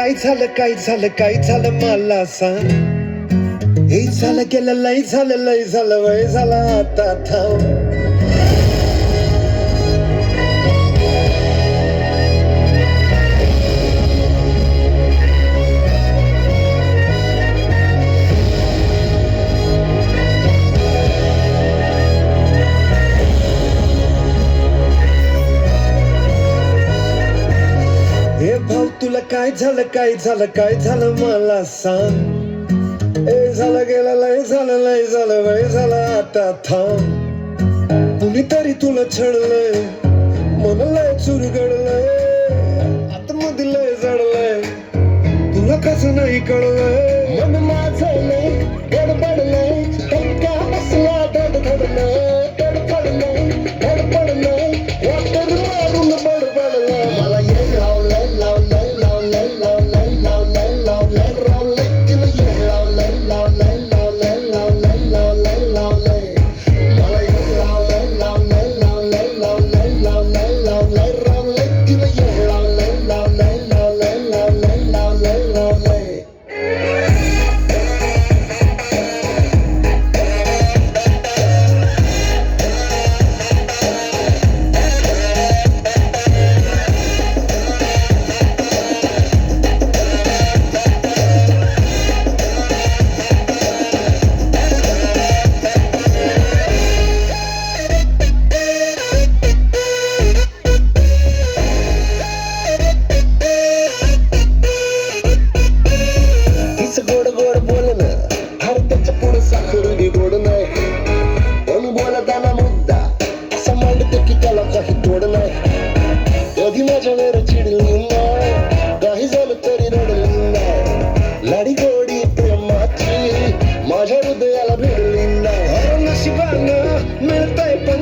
काय झालं काय झालं काय झालं मला सांग? हे झालं गेलं लय झालं लय झालं वय झालं आता थांब. तुला काय झालं काय झालं काय झालं मला सांग. ए झालं गेलं लय झालं लय झालं वय झालं आता थांब. कुणीतरी तुला छळलंय मन लय चुरगडलंय आतमध्ये लय जडलंय. तुला कसं नाही कळलंय? मन माझं लय गडबडलंय. you. บ้านนะไม่ได้เป็น